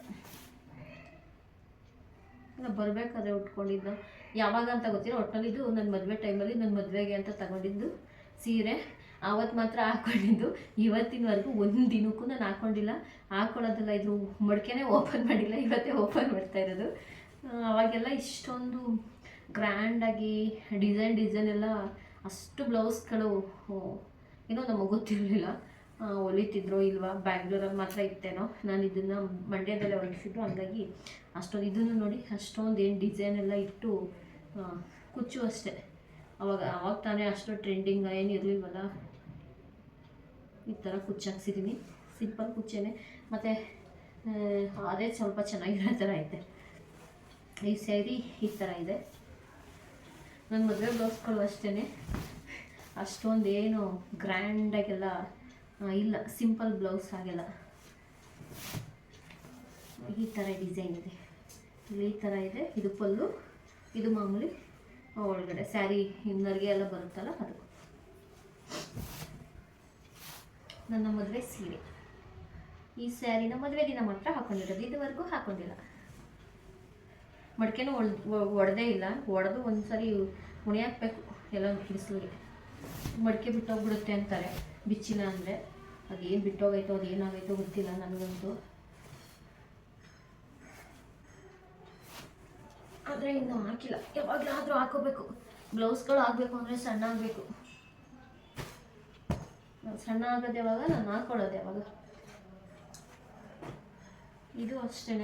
ಇಲ್ಲ ಬರಬೇಕಾದ್ರೆ ಉಟ್ಕೊಂಡಿದ್ದು. ಯಾವಾಗ ಅಂತ ಗೊತ್ತಿಲ್ಲ. ಒಟ್ಟಲ್ಲಿ ಇದು ನನ್ನ ಮದುವೆ ಟೈಮಲ್ಲಿ ನನ್ನ ಮದುವೆಗೆ ಅಂತ ತಗೊಂಡಿದ್ದು ಸೀರೆ. ಆವತ್ತು ಮಾತ್ರ ಹಾಕ್ಕೊಂಡಿದ್ದು ಇವತ್ತಿನವರೆಗೂ ಒಂದು ದಿನಕ್ಕೂ ನಾನು ಹಾಕ್ಕೊಂಡಿಲ್ಲ ಹಾಕ್ಕೊಳ್ಳೋದಿಲ್ಲ ಇದು ಮಡಿಕೆನೇ ಓಪನ್ ಮಾಡಿಲ್ಲ. ಇವತ್ತೇ ಓಪನ್ ಮಾಡ್ತಾ ಇರೋದು. ಅವಾಗೆಲ್ಲ ಇಷ್ಟೊಂದು ಗ್ರ್ಯಾಂಡಾಗಿ ಡಿಸೈನ್ ಡಿಸೈನ್ ಎಲ್ಲ ಅಷ್ಟು ಬ್ಲೌಸ್ಗಳು ಏನೋ ನಮಗೆ ಗೊತ್ತಿರಲಿಲ್ಲ. ಹೊಲಿತಿದ್ರು ಇಲ್ವಾ? ಬ್ಯಾಂಗ್ಳೂರಲ್ಲಿ ಮಾತ್ರ ಇತ್ತೇನೋ. ನಾನು ಇದನ್ನು ಮಂಡ್ಯದಲ್ಲೇ ಹೊಲಿಸಿದ್ದು ಹಂಗಾಗಿ ಅಷ್ಟೊಂದು ಇದನ್ನು ನೋಡಿ ಅಷ್ಟೊಂದು ಏನು ಡಿಸೈನ್ ಎಲ್ಲ ಇಟ್ಟು ಕುಚ್ಚು ಅಷ್ಟೇ. ಅವಾಗ ಅವಾಗ ತಾನೇ ಅಷ್ಟು ಟ್ರೆಂಡಿಂಗ್ ಏನು ಇರಲಿಲ್ವಲ್ಲ. ಈ ಥರ ಕುಚ್ಚು ಹಾಕ್ಸಿದ್ದೀನಿ ಸಿಂಪಲ್ ಕುಚ್ಚೇನೆ. ಮತ್ತು ಅದೇ ಸ್ವಲ್ಪ ಚೆನ್ನಾಗಿರೋ ಥರ ಐತೆ. ಈ ಸ್ಯಾರಿ ಈ ಥರ ಇದೆ. ನನ್ನ ಮದುವೆ ಬ್ಲೌಸ್ಗಳು ಅಷ್ಟೇ ಅಷ್ಟೊಂದು ಏನು ಗ್ರ್ಯಾಂಡಾಗೆಲ್ಲ ಇಲ್ಲ. ಸಿಂಪಲ್ ಬ್ಲೌಸ್ ಆಗೆಲ್ಲ ಈ ಥರ ಡಿಸೈನ್ ಇದೆ. ಇಲ್ಲಿ ಈ ಥರ ಇದೆ. ಇದು ಪಲ್ಲು, ಇದು ಮಾಮೂಲಿ ಒಳಗಡೆ. ಸ್ಯಾರಿ ಇನ್ನರ್ಗೆ ಎಲ್ಲ ಬರುತ್ತಲ್ಲ ಅದು. ನನ್ನ ಮದುವೆ ಸೀರೆ. ಈ ಸ್ಯಾರಿನ ಮದುವೆ ದಿನ ಮಾತ್ರ ಹಾಕೊಂಡಿರೋದು, ಇದುವರೆಗೂ ಹಾಕೊಂಡಿಲ್ಲ. ಮಡಿಕೆನೂ ಒಡೆದೇ ಇಲ್ಲ. ಒಡೆದು ಒಂದು ಸರಿ ಹಾಕ್ಬೇಕು, ಎಲ್ಲ ಬಿಸಿಲಿಗೆ. ಮಡಿಕೆ ಬಿಟ್ಟೋಗ್ಬಿಡುತ್ತೆ ಅಂತಾರೆ, ಬಿಚ್ಚಿಲ್ಲ ಅಂದರೆ. ಅದೇನು ಬಿಟ್ಟೋಗೈತೋ ಅದು ಏನಾಗೈತೋ ಗೊತ್ತಿಲ್ಲ ನನಗಂತೂ. ಆದರೆ ಇನ್ನು ಹಾಕಿಲ್ಲ. ಯಾವಾಗಲಾದರೂ ಹಾಕೋಬೇಕು. ಬ್ಲೌಸ್ಗಳು ಆಗಬೇಕು ಅಂದರೆ ಸಣ್ಣ ಆಗಬೇಕು ಸಣ್ಣ ಆಗೋದು ಯಾವಾಗ ನಾನು ಹಾಕೊಳ್ಳೋದು ಯಾವಾಗ ಇದು ಅಷ್ಟೇ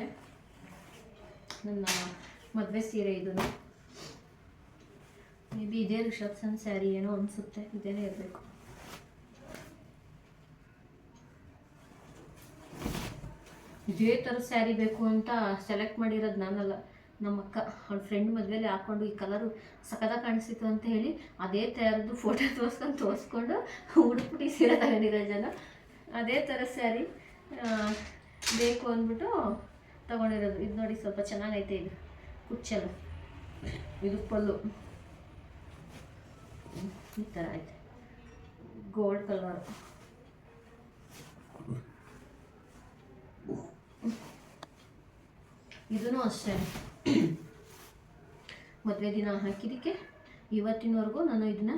ನನ್ನ ಮದುವೆ ಸೀರೆ ಇದು. ಮೇ ಬಿ ಇದೇ ರಿಸೆಪ್ಷನ್ ಸ್ಯಾರಿ ಏನೋ ಅನಿಸುತ್ತೆ, ಇದೇನೇ ಇರಬೇಕು. ಇದೇ ಥರ ಸ್ಯಾರಿ ಬೇಕು ಅಂತ ಸೆಲೆಕ್ಟ್ ಮಾಡಿರೋದು ನಾನಲ್ಲ. ನಮ್ಮ ಅಕ್ಕ ಅವಳ ಫ್ರೆಂಡ್ ಮದುವೆಯಲ್ಲಿ ಹಾಕ್ಕೊಂಡು ಈ ಕಲರು ಸಖದ ಕಾಣಿಸ್ತಿತ್ತು ಅಂತ ಹೇಳಿ ಅದೇ ಥರದ್ದು ಫೋಟೋ ತೋರಿಸ್ಕೊಂಡು ತೋರಿಸ್ಕೊಂಡು ಈ ಸೀರೆ ತಗೊಂಡಿರೋ ಜನ. ಅದೇ ಥರ ಸ್ಯಾರಿ ಬೇಕು ಅಂದ್ಬಿಟ್ಟು ತಗೊಂಡಿರೋದು. ಇದು ನೋಡಿ ಸ್ವಲ್ಪ ಚೆನ್ನಾಗೈತೆ ಇದು. ಕುಚ್ಚಲು. ಇದು ಪಲ್ಲು. ಈ ಥರ ಐತೆ. ಗೋಲ್ಡ್ ಕಲರ್ ಇದೂ ಅಷ್ಟೇ. ಮದುವೆ ದಿನ ಹಾಕಿದ್ದಕ್ಕೆ ಇವತ್ತಿನವರೆಗೂ ನಾನು ಇದನ್ನ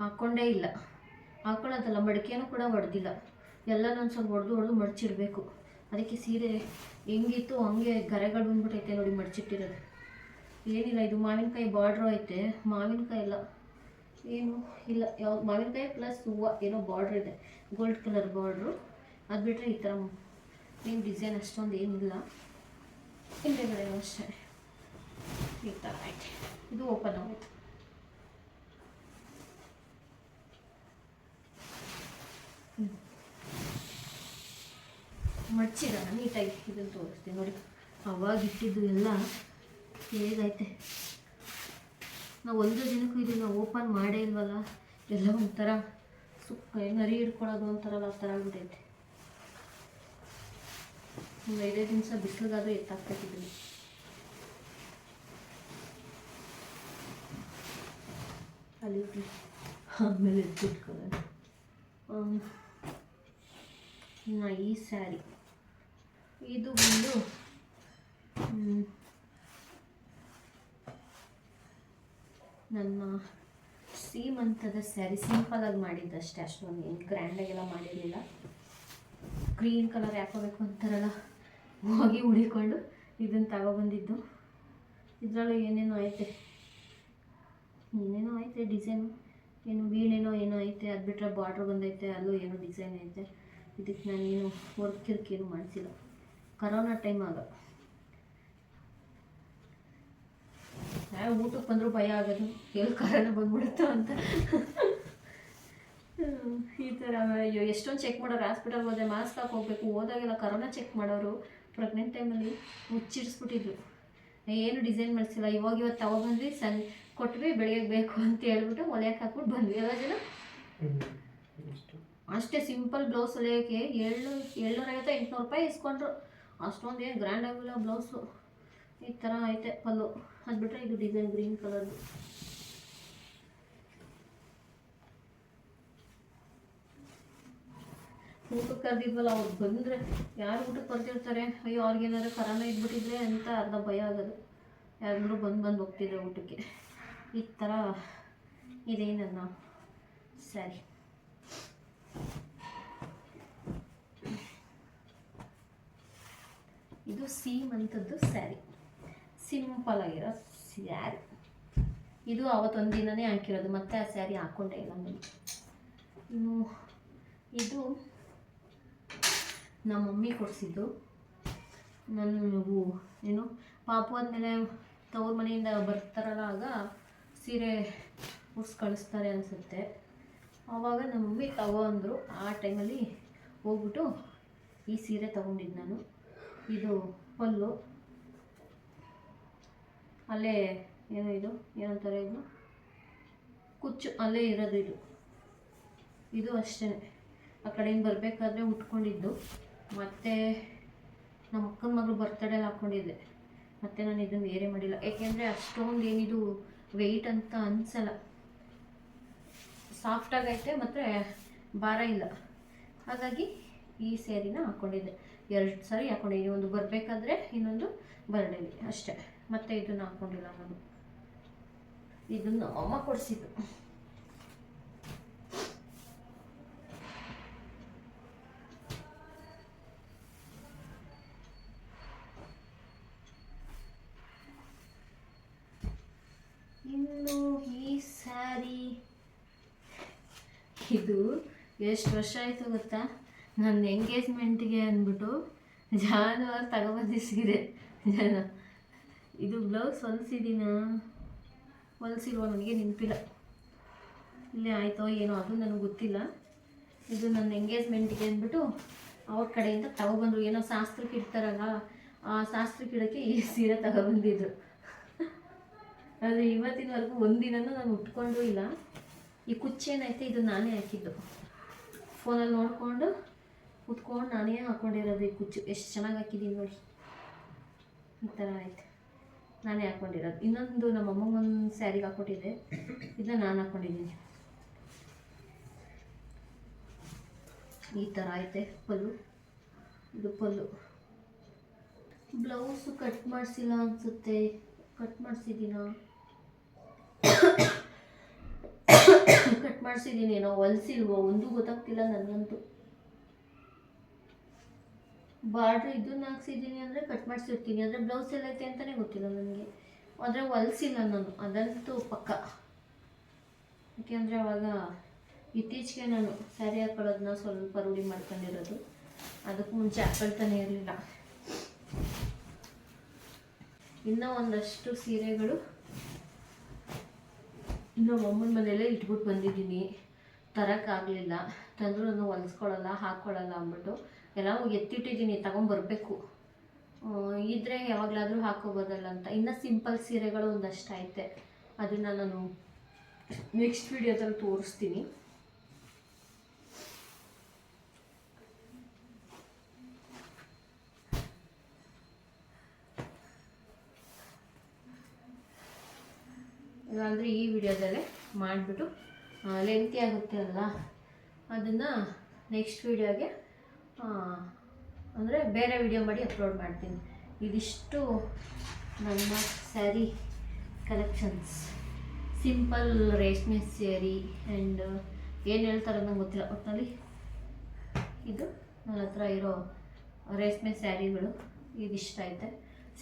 ಹಾಕ್ಕೊಂಡೇ ಇಲ್ಲ. ಹಾಕೊಳ್ಳೋದಲ್ಲ, ಮಡಿಕೆನೂ ಕೂಡ ಹೊಡೆದಿಲ್ಲ ಎಲ್ಲ ನಾನು ಸ್ವಲ್ಪ ಹೊಡೆದು ಹೊಡೆದು ಮಡಚಿಡ್ಬೇಕು. ಅದಕ್ಕೆ ಸೀರೆ ಹೆಂಗಿತ್ತು, ಹಂಗೆ ಗರೆಗಳು ಬಂದ್ಬಿಟ್ಟೈತೆ ನೋಡಿ ಮಡಚಿಟ್ಟಿರೋದು. ಏನಿಲ್ಲ, ಇದು ಮಾವಿನಕಾಯಿ ಬಾರ್ಡ್ರು ಐತೆ. ಮಾವಿನಕಾಯಿ ಇಲ್ಲ ಏನು ಇಲ್ಲ ಯಾವ ಮಾವಿನಕಾಯಿ ಪ್ಲಸ್ ಹೂವು ಏನೋ ಬಾರ್ಡ್ರ್ ಇದೆ. ಗೋಲ್ಡ್ ಕಲರ್ ಬಾರ್ಡ್ರು ಅದು ಬಿಟ್ಟರೆ ಈ ಥರ ಏನು ಡಿಸೈನ್ ಅಷ್ಟೊಂದು ಏನಿಲ್ಲ. ಹಿಂದೆಗಡೆ ಅಷ್ಟೇ. ಈ ಥರ ಐತೆ. ಇದು ಓಪನ್ ಆಗೋಯ್ತು. ಮಡ್ಚಿದ ನೀಟಾಗಿ ಇದನ್ನು ತೋರಿಸ್ತೀನಿ ನೋಡಿ. ಅವಾಗ ಇಟ್ಟಿದ್ದು ಎಲ್ಲ ಹೇಗೈತೆ ನಾವು ಒಂದು ದಿನಕ್ಕೂ ಇದನ್ನು ಓಪನ್ ಮಾಡೇ ಇಲ್ವಲ್ಲ? ಎಲ್ಲ ಒಂಥರ ಸುಕ್ಕ, ನರಿ ಹಿಡ್ಕೊಳ್ಳೋದು ಒಂಥರ ಆ ಥರ ಆಗ್ಬಿಟ್ಟೈತೆ ಒಂದು ಐದೈದು ನಿಮಿಷ ಬಿಸಿಲಿಗಾದ್ರೂ ಎತ್ತಾಕ್ಬೇಕಿದ್ದೀನಿ ಅಲ್ಲಿ. ಆಮೇಲೆ ಎತ್ತಿಟ್ಕೊಳ್ಳೋದು ಆಮ್, ಇನ್ನು ಈ ಸ್ಯಾರಿ. ಇದು ಬಂದು ನನ್ನ ನನ್ನ ಸೀಮಂತದ ಸ್ಯಾರಿ ಸಿಂಪಲಾಗಿ ಮಾಡಿದ್ದಷ್ಟೇ ಅಷ್ಟೊಂದು. ಏನು ಗ್ರ್ಯಾಂಡಾಗೆಲ್ಲ ಮಾಡಿರಲಿಲ್ಲ. ಗ್ರೀನ್ ಕಲರ್ ಯಾಕೋಬೇಕು ಅಂತಾರಲ್ಲ. ಹೋಗಿ ಉಳಿಕೊಂಡು ಇದನ್ನು ತಗೊಬಂದಿದ್ದು. ಇದರಲ್ಲೂ ಏನೇನೋ ಐತೆ. ಏನೇನೋ ಐತೆ ಡಿಸೈನು ಏನು ವೀಣೆನೋ ಏನೋ ಐತೆ, ಅದು ಬಿಟ್ಟರೆ ಬಾರ್ಡ್ರ್ ಬಂದೈತೆ, ಅಲ್ಲೂ ಏನೋ ಡಿಸೈನ್ ಐತೆ. ಇದಕ್ಕೆ ನಾನೇನು ವರ್ಕ್ ಏನು ಮಾಡಿಸಿಲ್ಲ. ಕರೋನಾ ಟೈಮ್ ಆಗ. ಊಟಕ್ಕೆ ಬಂದರೂ ಭಯ ಆಗೋದು. ಎಲ್ಲಿ ಕರೋನ ಬಂದ್ಬಿಡುತ್ತೋ ಅಂತ. ಈ ಥರ ಅಯ್ಯೋ, ಎಷ್ಟೊಂದು ಚೆಕ್ ಮಾಡೋರು ಹಾಸ್ಪಿಟಲ್ಗೆ ಹೋದೆ ಮಾಸ್ಕ್ ಹಾಕಿ ಹೋಗ್ಬೇಕು. ಹೋದಾಗೆಲ್ಲ ಕರೋನಾ ಚೆಕ್ ಮಾಡೋರು. ಪ್ರೆಗ್ನೆಂಟ್ ಟೈಮಲ್ಲಿ ಮುಚ್ಚಿಡಿಸ್ಬಿಟ್ಟಿದ್ರು ಏನು ಡಿಸೈನ್ ಮಾಡಿಸಿಲ್ಲ. ಇವಾಗ ಇವತ್ತು ತಗೊಬಂದ್ವಿ ಸನ್ ಕೊಟ್ವಿ, ಬೆಳಗ್ಗೆ ಬೇಕು ಅಂತ ಹೇಳ್ಬಿಟ್ಟು ಹೊಲಿಯಕ್ಕೆ ಹಾಕ್ಬಿಟ್ಟು ಬಂದ್ವಿ. ಎಲ್ಲ ಜನ? ಅಷ್ಟೇ ಸಿಂಪಲ್ ಬ್ಲೌಸ್ ಹೊಲಿಯೋಕ್ಕೆ ಏಳುನೂರ ಐವತ್ತು ಎಂಟುನೂರು ರೂಪಾಯಿ ಇಸ್ಕೊಂಡ್ರು. ಅಷ್ಟೊಂದು ಏನು ಗ್ರ್ಯಾಂಡ್ ಆಗಿಲ್ಲ ಬ್ಲೌಸು ಈ ಥರ ಐತೆ ಪಲ್ಲು. ಅದು ಬಿಟ್ಟರೆ ಇದು ಡಿಸೈನ್ ಗ್ರೀನ್ ಕಲರ್ದು ಊಟಕ್ಕೆ ಕರೆದಿದ್ವಲ್ಲ ಅವ್ರು ಬಂದರೆ ಯಾರು ಊಟಕ್ಕೆ ಬರ್ತಿರ್ತಾರೆ? ಅಯ್ಯೋ, ಅವ್ರಿಗೇನಾದ್ರು ಕರೋನ ಇದ್ಬಿಟ್ಟಿದ್ರೆ ಅಂತ ಅರ್ಧ ಭಯ ಆಗೋದು. ಯಾರು ಬಂದು ಬಂದು ಹೋಗ್ತಿದ್ರೆ ಊಟಕ್ಕೆ. ಈ ಥರ ಇದೆ ಸರಿ ಸ್ಯಾರಿ ಇದು ಅಂಥದ್ದು ಸ್ಯಾರಿ. ಸಿಂಪಲ್ ಆಗಿರೋ ಸ್ಯಾರಿ. ಇದು ಅವತ್ತೊಂದು ದಿನನೇ ಹಾಕಿರೋದು, ಮತ್ತೆ ಆ ಸ್ಯಾರಿ ಹಾಕ್ಕೊಂಡೇ ಇಲ್ಲ. ನಾನು ಇದು ನಮ್ಮ ಮಮ್ಮಿ ಕೊಡಿಸಿದ್ದು. ನಾನು ಏನು, ಪಾಪು ಅಂದಮೇಲೆ ತವ್ರ ಮನೆಯಿಂದ ಬರ್ತಾರಲ್ಲ ಆಗ ಸೀರೆ ಉಡ್ಸ್ ಕಳಿಸ್ತಾರೆ ಅನಿಸುತ್ತೆ. ಆವಾಗ ನಮ್ಮ ಮಮ್ಮಿ ತಗೋ ಅಂದರು. ಆ ಟೈಮಲ್ಲಿ ಹೋಗ್ಬಿಟ್ಟು ಈ ಸೀರೆ ತಗೊಂಡಿದ್ದು ನಾನು. ಇದು ಪಲ್ಲು. ಅಲ್ಲೇ ಏನು ಇದು, ಏನಂತಾರೆ ಇದು ಕುಚ್ಚು, ಅಲ್ಲೇ ಇರೋದು ಇದು. ಇದು ಅಷ್ಟೇ ಆ ಕಡೆಯಿಂದ ಬರಬೇಕಾದ್ರೆ ಉಟ್ಕೊಂಡಿದ್ದು. ಮತ್ತು ನಮ್ಮ ಅಕ್ಕನ ಮಗಳು ಬರ್ತಡೇಲಿ ಹಾಕ್ಕೊಂಡಿದ್ದೆ ಮತ್ತು ನಾನು ಇದನ್ನು ಬೇರೆ ಮಾಡಿಲ್ಲ. ಏಕೆಂದರೆ ಅಷ್ಟೊಂದು ಏನಿದು ವೆಯ್ಟ್ ಅಂತ ಅನಿಸಲ್ಲ. ಸಾಫ್ಟಾಗೈತೆ ಮತ್ತು ಭಾರ ಇಲ್ಲ. ಹಾಗಾಗಿ ಈ ಸ್ಯಾರಿನ ಹಾಕ್ಕೊಂಡಿದ್ದೆ ಎರಡು ಸಾರಿ ಹಾಕ್ಕೊಂಡಿದ್ದೀನಿ ಒಂದು ಬರಬೇಕಾದ್ರೆ ಇನ್ನೊಂದು ಬರ್ಡೇಲಿ ಅಷ್ಟೇ. ಮತ್ತೆ ಇದನ್ನು ಹಾಕ್ಕೊಂಡಿಲ್ಲ ನಾನು. ಇದನ್ನು ಅಮ್ಮ ಕೊಡಿಸಿದ್ದು ಇನ್ನು ಈ ಸ್ಯಾರಿ ಇದು ಎಷ್ಟು ವರ್ಷ ಆಯಿತು ಗೊತ್ತಾ? ನನ್ನ ಎಂಗೇಜ್ಮೆಂಟ್ಗೆ ಅಂದ್ಬಿಟ್ಟು ಜಾನುವಾರು ತಗೊಬಂದಿಸಿದೆ ಜನ. ಇದು ಬ್ಲೌಸ್ ಹೊಲಿಸಿದ್ದೀನ ಹೊಲಿಸಿಲ್ವ? ನನಗೆ ನೆನಪಿಲ್ಲ. ಇಲ್ಲೇ ಆಯಿತೋ ಏನೋ ಅದು ನನಗೆ ಗೊತ್ತಿಲ್ಲ. ಇದು ನನ್ನ ಎಂಗೇಜ್ಮೆಂಟಿಗೆ ಅಂದ್ಬಿಟ್ಟು ಅವ್ರ ಕಡೆಯಿಂದ ತಗೊಬಂದ್ರು. ಏನೋ ಶಾಸ್ತ್ರಕ್ಕೆ ಇಡ್ತಾರಲ್ಲ, ಆ ಶಾಸ್ತ್ರಕ್ಕೆ ಇಡೋಕ್ಕೆ ಈ ಸೀರೆ ತಗೊಬಂದಿದ್ರು. ಆದರೆ ಇವತ್ತಿನವರೆಗೂ ಒಂದಿನನೂ ನಾನು ಉಟ್ಕೊಂಡೂ ಇಲ್ಲ. ಈ ಕುಚ್ಚೇನೈತೆ, ಇದು ನಾನೇ ಹಾಕಿದ್ದು. ಫೋನಲ್ಲಿ ನೋಡಿಕೊಂಡು ಕುತ್ಕೊಂಡು ನಾನೇ ಹಾಕ್ಕೊಂಡಿರೋದು ಈ ಕುಚ್ಚು. ಎಷ್ಟು ಚೆನ್ನಾಗಿ ಹಾಕಿದ್ದೀನಿ ನೋಡಿ. ಈ ಥರ ಆಯ್ತು. ನಾನೇ ಹಾಕ್ಕೊಂಡಿರೋದು ಇನ್ನೊಂದು ನಮ್ಮ ಅಮ್ಮಗೊಂದು ಸ್ಯಾರಿಗೆ ಹಾಕ್ಕೊಟ್ಟಿದ್ದೆ ಇದನ್ನ ನಾನು ಹಾಕ್ಕೊಂಡಿದ್ದೀನಿ ಈ ಥರ ಐತೆ, ಪಲ್ಲು. ಇದು ಪಲ್ಲು. ಬ್ಲೌಸು ಕಟ್ ಮಾಡಿಸಿಲ್ಲ ಅನಿಸುತ್ತೆ. ಕಟ್ ಮಾಡಿಸಿದ್ದೀನಾ? ಕಟ್ ಮಾಡಿಸಿದ್ದೀನಿ ಏನೋ ಹೊಲ್ಸಿಲ್ವೋ, ಒಂದು ಗೊತ್ತಾಗ್ತಿಲ್ಲ ನನಗಂತೂ. ಬಾರ್ಡ್ರ್ ಇದನ್ನ ಹಾಕ್ಸಿದ್ದೀನಿ ಅಂದರೆ ಕಟ್ ಮಾಡಿಸಿರ್ತೀನಿ ಅಂದರೆ ಬ್ಲೌಸ್ ಎಲ್ಲ ಐತೆ ಅಂತಲೇ ಗೊತ್ತಿಲ್ಲ ನನಗೆ. ಆದರೆ ಹೊಲ್ಸಿಲ್ಲ ನಾನು, ಅದಂತೂ ಪಕ್ಕ. ಯಾಕೆಂದರೆ ಅವಾಗ ಇತ್ತೀಚೆಗೆ ನಾನು ಸ್ಯಾರಿ ಹಾಕೊಳ್ಳೋದನ್ನ ಸ್ವಲ್ಪ ರೂಢಿ ಮಾಡ್ಕೊಂಡಿರೋದು. ಅದಕ್ಕೂ ಮುಂಚೆ ಹಾಕೊಳ್ತಾನೆ ಇರಲಿಲ್ಲ. ಇನ್ನೂ ಒಂದಷ್ಟು ಸೀರೆಗಳು ನಮ್ಮ ಅಮ್ಮನ ಮನೆಯಲ್ಲೇ ಇಟ್ಬಿಟ್ಟು ಬಂದಿದ್ದೀನಿ. ತರೋಕ್ಕಾಗಲಿಲ್ಲ ತಂದರೂ ನಾನು ಹೊಲಿಸ್ಕೊಳ್ಳಲ್ಲ ಹಾಕ್ಕೊಳ್ಳಲ್ಲ ಅಂದ್ಬಿಟ್ಟು ಎಲ್ಲ ಎತ್ತಿಟ್ಟಿದ್ದೀನಿ, ತಗೊಂಬರ್ಬೇಕು. ಇದ್ರೆ ಯಾವಾಗಲಾದರೂ ಹಾಕೋಬೋದಲ್ಲ ಅಂತ. ಇನ್ನು ಸಿಂಪಲ್ ಸೀರೆಗಳು ಒಂದಷ್ಟು ಐತೆ ಅದನ್ನು ನಾನು ನೆಕ್ಸ್ಟ್ ವಿಡಿಯೋದಲ್ಲಿ ತೋರಿಸ್ತೀನಿ. ಇಲ್ಲಾಂದರೆ ಈ ವಿಡಿಯೋದಲ್ಲೇ ಮಾಡಿಬಿಟ್ಟು ಲೆಂತಿ ಆಗುತ್ತೆ ಅಲ್ಲ ಅದನ್ನು ನೆಕ್ಸ್ಟ್ ವಿಡಿಯೋಗೆ ಅಂದರೆ ಬೇರೆ ವಿಡಿಯೋ ಮಾಡಿ ಅಪ್ಲೋಡ್ ಮಾಡ್ತೀನಿ. ಇದಿಷ್ಟು ನಮ್ಮ ಸ್ಯಾರಿ ಕಲೆಕ್ಷನ್ಸ್ ಸಿಂಪಲ್ ರೇಷ್ಮೆ ಸ್ಯಾರಿ ಆ್ಯಂಡ್ ಏನು ಹೇಳ್ತಾರೆ ನಂಗೆ ಗೊತ್ತಿಲ್ಲ. ಒಟ್ಟಿನಲ್ಲಿ ಇದು ನನ್ನ ಹತ್ರ ಇರೋ ರೇಷ್ಮೆ ಸ್ಯಾರಿಗಳು ಇದಿಷ್ಟ ಐತೆ.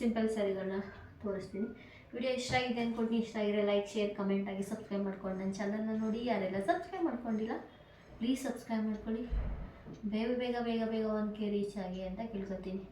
ಸಿಂಪಲ್ ಸ್ಯಾರಿಗಳನ್ನ ತೋರಿಸ್ತೀನಿ. ವಿಡಿಯೋ ಇಷ್ಟ ಆಗಿದೆ ಅಂದ್ಕೊಂಡು ಇಷ್ಟ ಆಗಿದೆ ಲೈಕ್ ಶೇರ್ ಕಮೆಂಟ್ ಆಗಿ ಸಬ್ಸ್ಕ್ರೈಬ್ ಮಾಡ್ಕೊಂಡು ನನ್ನ ಚಾನಲ್ನ ನೋಡಿ, ಯಾರೆಲ್ಲ ಸಬ್ಸ್ಕ್ರೈಬ್ ಮಾಡ್ಕೊಂಡಿಲ್ಲ ಪ್ಲೀಸ್ ಸಬ್ಸ್ಕ್ರೈಬ್ ಮಾಡ್ಕೊಳ್ಳಿ. ಬೇಗ ಬೇಗ ಬೇಗ ಬೇಗ ಒನ್ ಕೆ ರೀಚ್ ಆಗಿ ಅಂತ ಕೇಳ್ಕೊತೀನಿ.